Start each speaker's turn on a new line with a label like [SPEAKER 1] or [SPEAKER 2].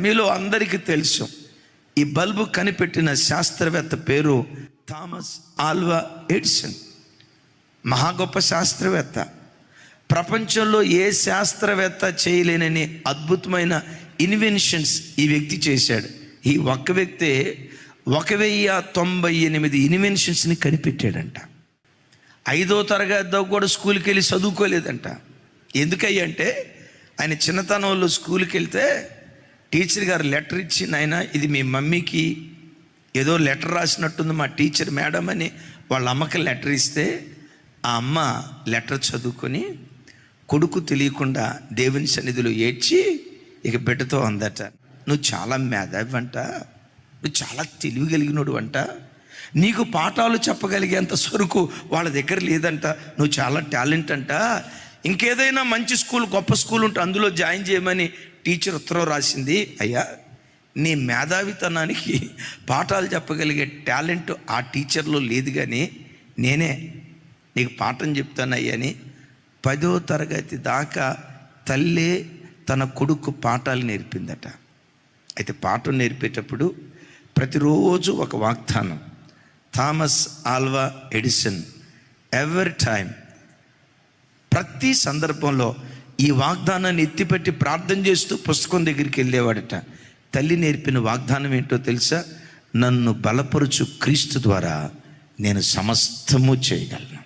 [SPEAKER 1] మీలో అందరికీ తెలుసు. ఈ బల్బు కనిపెట్టిన శాస్త్రవేత్త పేరు థామస్ ఆల్వా ఎడిసన్. మహా గొప్ప శాస్త్రవేత్త. ప్రపంచంలో ఏ శాస్త్రవేత్త చేయలేనని అద్భుతమైన ఇన్వెన్షన్స్ ఈ వ్యక్తి చేశాడు. ఈ ఒక్క వ్యక్తే ఒక వెయ్యి తొంభై ఎనిమిది ఇన్వెన్షన్స్ని కనిపెట్టాడంట. ఐదో తరగతిలో కూడా స్కూల్కి వెళ్ళి చదువుకోలేదంట ఎందుకయ్యంటే ఆయన చిన్నతనంలో స్కూల్కి వెళ్తే టీచర్ గారు లెటర్ ఇచ్చి నాయన ఇది మీ మమ్మీకి ఏదో లెటర్ రాసినట్టుంది మా టీచర్ మేడం అని వాళ్ళ అమ్మకి లెటర్ ఇస్తే ఆ అమ్మ లెటర్ చదువుకొని కొడుకు తెలియకుండా దేవుని సన్నిధిలో ఏడ్చి ఇక బిడ్డతో అందట నువ్వు చాలా మేధావి అంట నువ్వు చాలా తెలివి కలిగినోడు అంట నీకు పాఠాలు చెప్పగలిగేంత సరుకు వాళ్ళ దగ్గర లేదంట నువ్వు చాలా టాలెంట్ అంట ఇంకేదైనా మంచి స్కూల్ గొప్ప స్కూల్ ఉంటే అందులో జాయిన్ చేయమని టీచర్ ఉత్తరం రాసింది. అయ్యా నీ మేధావితనానికి పాఠాలు చెప్పగలిగే టాలెంట్ ఆ టీచర్లో లేదు కానీ నేనే నీకు పాఠం చెప్తానయ్యని పదో తరగతి దాకా తల్లే తన కొడుకు పాఠాలు నేర్పిందట. అయితే పాఠం నేర్పేటప్పుడు ప్రతిరోజు ఒక వాగ్దానం థామస్ ఆల్వా ఎడిసన్ ఎవరి టైం ప్రతి సందర్భంలో ఈ వాగ్దానాన్ని ఎత్తిపెట్టి ప్రార్థన చేస్తూ పుస్తకం దగ్గరికి వెళ్ళేవాడట. తల్లి నేర్పిన వాగ్దానం ఏంటో తెలుసా? నన్ను బలపరుచు క్రీస్తు ద్వారా నేను సమస్తము చేయగలను.